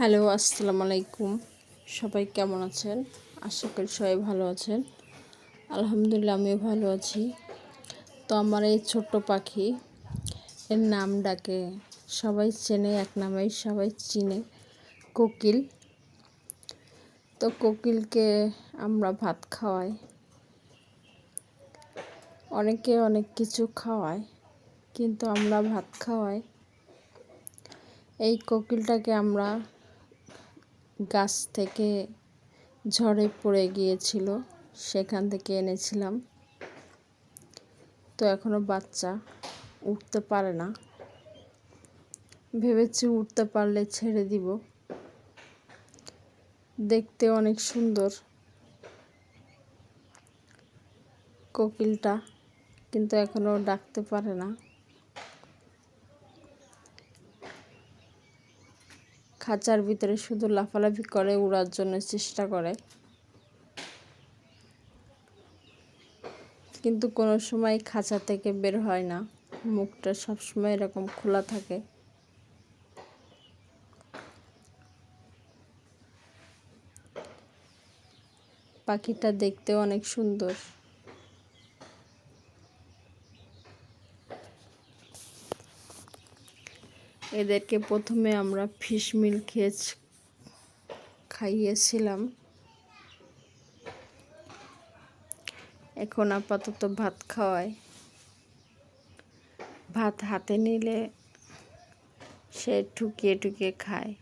Hello, আসসালামু আলাইকুম। সবাই কেমন আছেন? আশা করি সবাই ভালো আছেন। আলহামদুলিল্লাহ, আমিও ভালো আছি। তো আমার এই ছোট্ট পাখি, এর নাম ডাকে, সবাই চেনে, এক নামেই সবাই চিনে, কোকিল। তো কোকিলকে আমরা ভাত খাওয়াই। অনেকে অনেক কিছু খাওয়ায়, কিন্তু আমরা ভাত খাওয়াই। এই কোকিলটাকে আমরা গাছ থেকে ঝড়ে পড়ে গিয়েছিল, সেখান থেকে এনেছিলাম। তো এখনও বাচ্চা উঠতে পারে না। ভেবেছি উঠতে পারলে ছেড়ে দিব। দেখতে অনেক সুন্দর কোকিলটা, কিন্তু এখনও ডাকতে পারে না। খাঁচার ভিতরে শুধু লাফালাফি করে, উড়ার জন্য চেষ্টা করে। কিন্তু কোনো সময় খাঁচা থেকে বের হয় না। মুখটা সবসময় এরকম খোলা থাকে। পাখিটা দেখতে অনেক সুন্দর। এদেরকে প্রথমে আমরা ফিশ মিল খেয়ে খাইয়েছিলাম। এখন আপাতত ভাত খাওয়ায়। ভাত হাতে নিলে সে ঠুকিয়ে ঠুকিয়ে খায়।